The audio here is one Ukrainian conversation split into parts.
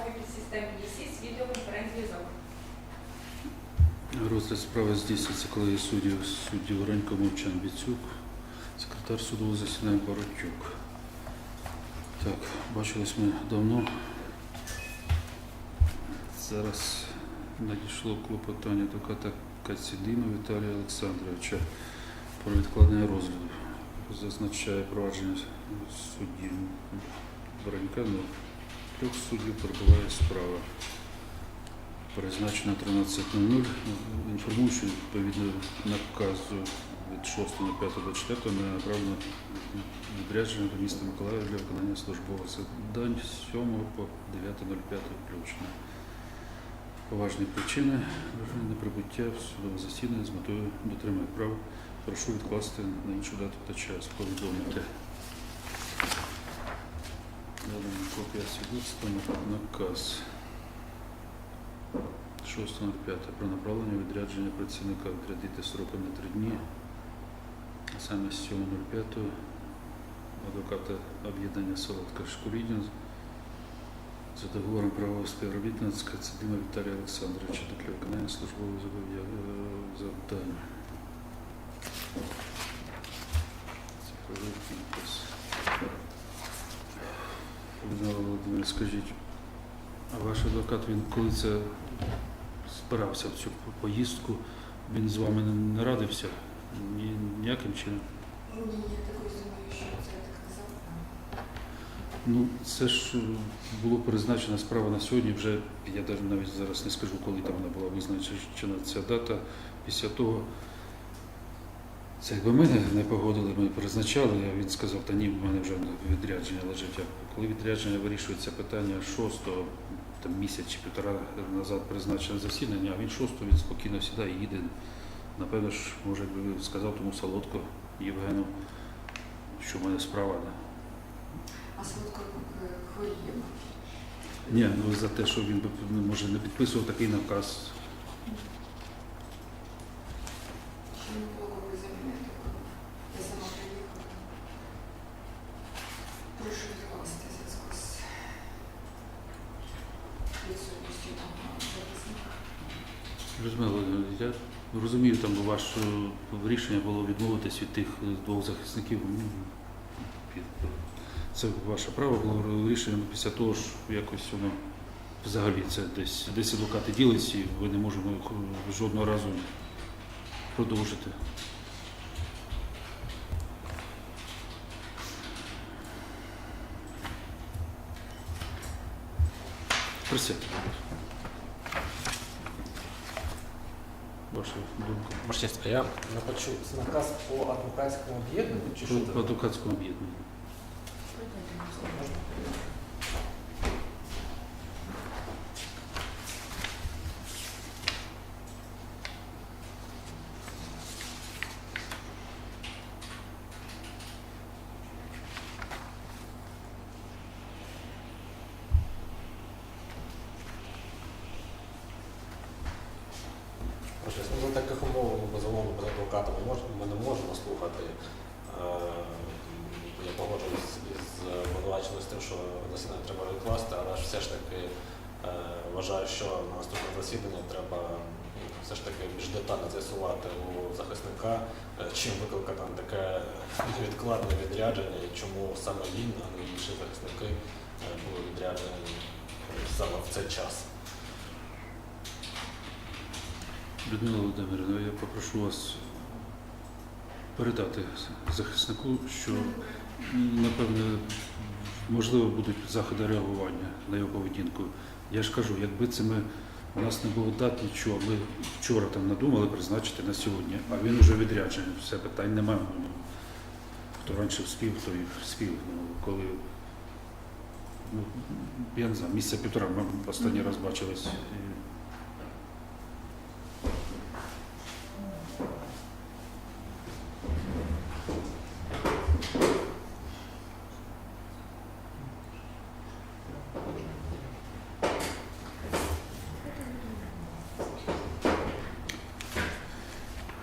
допомоги підсистем ЄСІС відеоконференц-зв'язок. Розгляд справи здійснюється колегії суддів судді Воронько Мовчан Біцюк, секретар судового засідання Боротюк. Так, бачились ми давно. Зараз надійшло клопотання адвоката Кацідіна Віталія Олександровича про відкладення розгляду. Зазначає провадження судді Воронька, на трьох суддів перебуває справа призначено 13.00. Інформую, що відповідно наказу від 6.05.24 не направлено відрядження до міста Миколаїв для виконання службових завдань з 7 по 9.05 включно. Поважні причини неприбуття в судове засідання з метою дотримання прав. Прошу відкласти на іншу дату та час. Повідомити. Далі копія свідоцтва, наказ. 6.05 про направлення відрядження працівника в кредити сроком на 3 дні. А Саме з 7.05 адвоката об'єднання Солодка Шкурідін за договором правового співробітництва Цидима Віталія Олександровича для виконання службових зобов'я- е. Цифровий підпис. Людмила Володимирівна, скажіть, а ваш адвокат, він коли це збирався в цю поїздку, він з вами не- не радився ні, ніяким чином? Ні, я так розумію, що це так казав. Ну, це ж е, було призначена справа на сьогодні. Вже я навіть навіть зараз не скажу, коли там вона була визначена ця дата. Після того, це якби ми не- не погодили, ми призначали, а він сказав, та ні, в мене вже відрядження лежить. А коли відрядження вирішується питання шостого, там місяць чи півтора назад призначене засідання, а він шостого він спокійно сідає і їде. Напевно ж, може, якби сказав тому солодко Євгену, що в мене справа. Да? А Солодко хворіє. Ні, ну за те, що він ну, може не підписував такий наказ. Ще не було коли замінити. Я сама приїхала. Прошу відкласти в зв'язку з відсутністю там захисника. Людмила, Володимирівна, я розумію, там ваше рішення було відмовитись від тих двох захисників. Ну, Це ваше право було рішення після того ж якось воно взагалі це десь десь адвокати ділиться, і ви не можемо е, жодного разу продовжити. Присядьте. Ваша думка. Ваша а я не хочу це наказ по адвокатському об'єднанню чи що По адвокатському об'єднанню. Можна? Ваша честь, ну, за таких умов, ну, безумовно, без адвоката ми, можемо, ми не можемо слухати. Е, Я погоджуюсь з тим, що засідання треба відкласти, але ж все ж таки е, вважаю, що на наступне засідання треба все ж таки більш детально з'ясувати у захисника, е, чим викликано таке невідкладне відрядження і чому саме він, а не інші захисники були відряджені саме в цей час. Людмила Володимирівна, я попрошу вас передати захиснику, що напевне можливо будуть заходи реагування на його поведінку. Я ж кажу, якби це ми у нас не було дат нічого, ми вчора там надумали призначити на сьогодні, а він уже відряджений, все питань немає. Ну, Хто раніше вспів, той вспів. Ну, коли ну, я не знаю, місяця півтора ми останній раз бачились.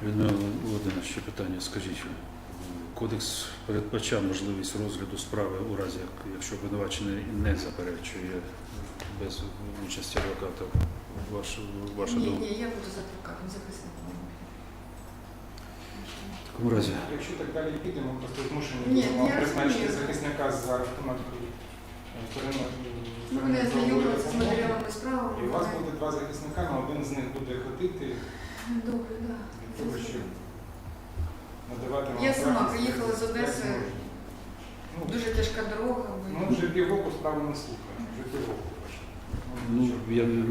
Людмила Володимирівна, ще питання, скажіть. Кодекс передбачав можливість розгляду справи у разі, якщо обвинувачений не заперечує без участі адвоката. Ваш, ваша Ні, думка? ні, я буду з адвокатом, захисником. В такому разі, Якщо так далі підемо, просто змушені Ні, призначити захисника за автоматикою. Ну, Вони ознайомляться з матеріалами справи. І у вас буде два захисника, але один з них буде ходити Добре, так. того, надавати вам Я сама приїхала з як Одеси. можна. Ну, Дуже тяжка дорога. Ми вже півроку справу не слухаємо, вже півроку пройшло. ну нічого. я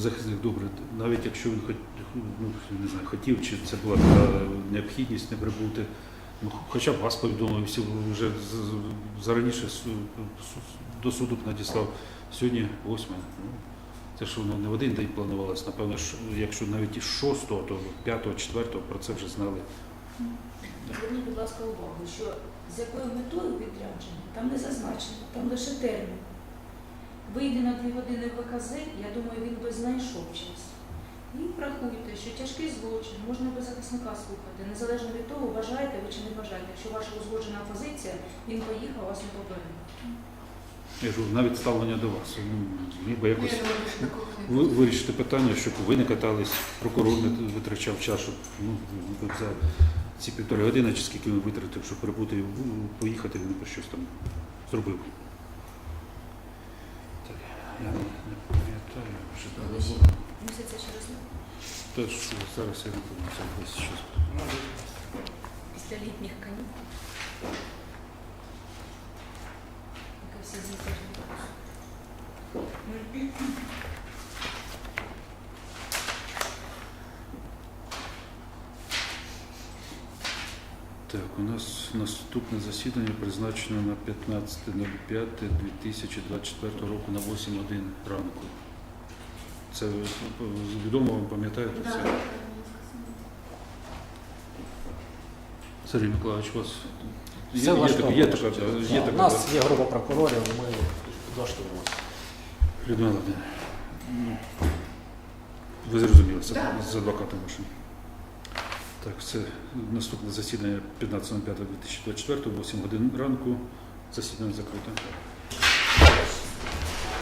захисник добре, навіть якщо він хоч ну, не знаю, хотів, чи це була така необхідність не прибути. Ну, хоча б вас повідомив, всі вже з- з- зараніше су- су- до суду б надіслав. Сьогодні восьме. Ну, це ж воно не в один день планувалось. Напевно, що якщо навіть і шостого, то п'ятого, четвертого про це вже знали. Зверніть, будь ласка, увагу, що з якою метою відрядження там не зазначено, там лише термін. Вийде на дві години в ВКЗ, я думаю, він би знайшов час. І врахуйте, що тяжкий злочин можна без захисника слухати, незалежно від того, вважаєте ви чи не вважаєте. Якщо ваша узгоджена позиція, він поїхав, вас не поверне. Я говорю, навіть ставлення до вас. Ну, міг би якось що вирішити питання, щоб ви не катались, прокурор не витрачав час, щоб ну, за ці півтори години, чи скільки він витратив, щоб прибути поїхати, він би щось там зробив. Так, я не пам'ятаю, давно ще було. Місяця через. Теж зараз я не пам'ятаю, ось щось. Ну, після літніх канікул. Так, у нас наступне засідання призначено на 15.05.2024 року на 8 годин ранку. Це відомо вам пам'ятаєте Да, все? Сергій Миколаївич, у вас є, Все є, влаштовує. така, є така, є У така нас є група прокурорів, ми влаштовуємося. Людмила ну, Ви зрозуміли це Да. з адвокатом вашим. Так, це наступне засідання 15.05.2024, 8 годин ранку. Засідання закрите.